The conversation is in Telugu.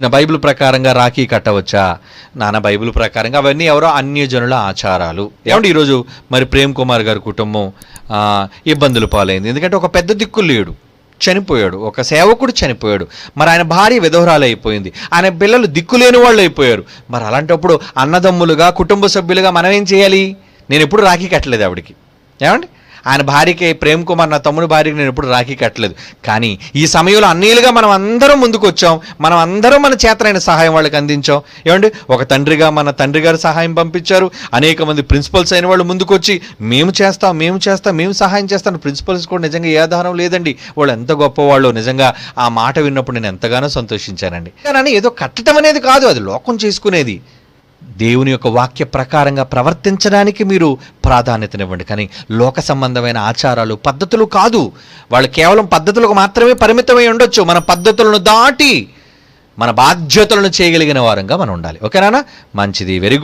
నా బైబిల్ ప్రకారంగా రాఖీ కట్టవచ్చా? నాన్న బైబిల్ ప్రకారంగా అవన్నీ ఎవరో అన్యజనుల ఆచారాలు. ఏమంటే ఈరోజు మరి ప్రేమ్ కుమార్ గారి కుటుంబం ఇబ్బందులు పాలైంది. ఎందుకంటే ఒక పెద్ద దిక్కు లేడు. చనిపోయాడు. ఒక సేవకుడు చనిపోయాడు. మరి ఆయన భార్య విధవరాలు అయిపోయింది. ఆయన పిల్లలు దిక్కులేని వాళ్ళు అయిపోయారు. మరి అలాంటప్పుడు అన్నదమ్ములుగా కుటుంబ సభ్యులుగా మనం ఏం చేయాలి? నేను ఎప్పుడు రాఖీ కట్టలేదు ఆవిడకి. ఏమండి? ఆయన భార్యకి ప్రేమ్ కుమార్ నా తమ్ముడి భార్యకి నేను ఎప్పుడు రాఖీ కట్టలేదు. కానీ ఈ సమయంలో అన్నీలుగా మనం అందరం ముందుకు వచ్చాం. మనం అందరం మన చేతనైన సహాయం వాళ్ళకి అందించాం. ఏమండి? ఒక తండ్రిగా మన తండ్రి గారు సహాయం పంపించారు. అనేక మంది ప్రిన్సిపల్స్ అయిన వాళ్ళు ముందుకు వచ్చి మేము చేస్తాం మేము చేస్తాం మేము సహాయం చేస్తాం ప్రిన్సిపల్స్ కూడా నిజంగా ఏ ఆధారం లేదండి. వాళ్ళు ఎంత గొప్పవాళ్ళు నిజంగా ఆ మాట విన్నప్పుడు నేను ఎంతగానో సంతోషించానండి. కానీ ఏదో కట్టడం అనేది కాదు. అది లోకం చేసుకునేది. దేవుని యొక్క వాక్య ప్రకారంగా ప్రవర్తించడానికి మీరు ప్రాధాన్యతనివ్వండి. కానీ లోక సంబంధమైన ఆచారాలు పద్ధతులు కాదు. వాళ్ళు కేవలం పద్ధతులకు మాత్రమే పరిమితమై ఉండొచ్చు. మన పద్ధతులను దాటి మన బాధ్యతలను చేయగలిగిన వారంగా మనం ఉండాలి. ఓకేనా మంచిది. Very good